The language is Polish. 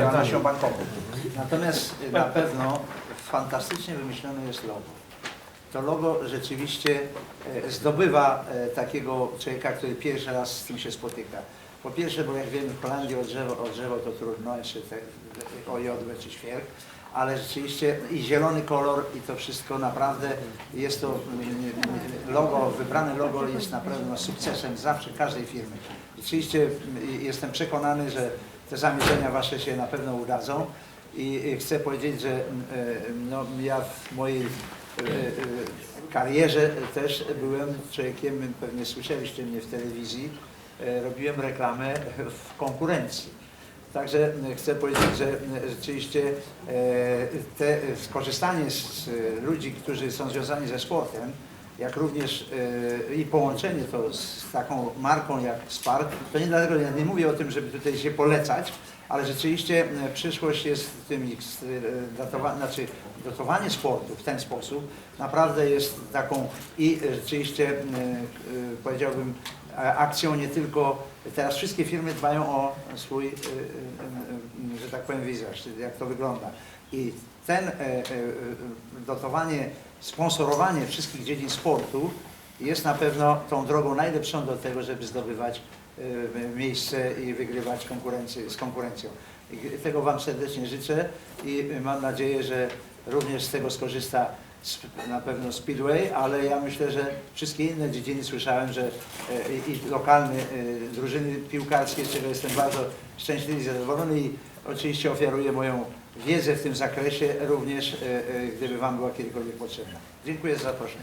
działalnością bankową. Natomiast na pewno fantastycznie wymyślone jest logo. To logo rzeczywiście e, zdobywa e, takiego człowieka, który pierwszy raz z tym się spotyka. Po pierwsze, bo jak wiemy w Holandii o drzewo, o drzewo to trudno, jeszcze te, o jodłę czy świerk, ale rzeczywiście i zielony kolor i to wszystko naprawdę jest to logo, wybrane logo jest na pewno sukcesem zawsze każdej firmy. Rzeczywiście jestem przekonany, że te zamierzenia Wasze się na pewno udadzą i chcę powiedzieć, że e, no, ja w mojej karierze też byłem człowiekiem, pewnie słyszeliście mnie w telewizji, e, robiłem reklamę w konkurencji. Także e, chcę powiedzieć, że e, rzeczywiście e, te skorzystanie z e, ludzi, którzy są związani ze sportem, jak również e, i połączenie to z taką marką jak Spark, to nie dlatego, ja nie mówię o tym, żeby tutaj się polecać, ale rzeczywiście e, przyszłość jest tym e, datowa, znaczy dotowanie sportu w ten sposób naprawdę jest taką i rzeczywiście powiedziałbym akcją nie tylko, teraz wszystkie firmy dbają o swój, e, e, e, że tak powiem, wizaż, jak to wygląda. I ten e, e, e, dotowanie, sponsorowanie wszystkich dziedzin sportu jest na pewno tą drogą najlepszą do tego, żeby zdobywać e, miejsce i wygrywać konkurencję, z konkurencją. I tego Wam serdecznie życzę i mam nadzieję, że również z tego skorzysta na pewno Speedway, ale ja myślę, że wszystkie inne dziedziny słyszałem, że e, i lokalne e, drużyny piłkarskie, z czego jestem bardzo szczęśliwy i zadowolony i oczywiście ofiaruję moją wiedzę w tym zakresie również, e, gdyby Wam była kiedykolwiek potrzebna. Dziękuję za zaproszenie.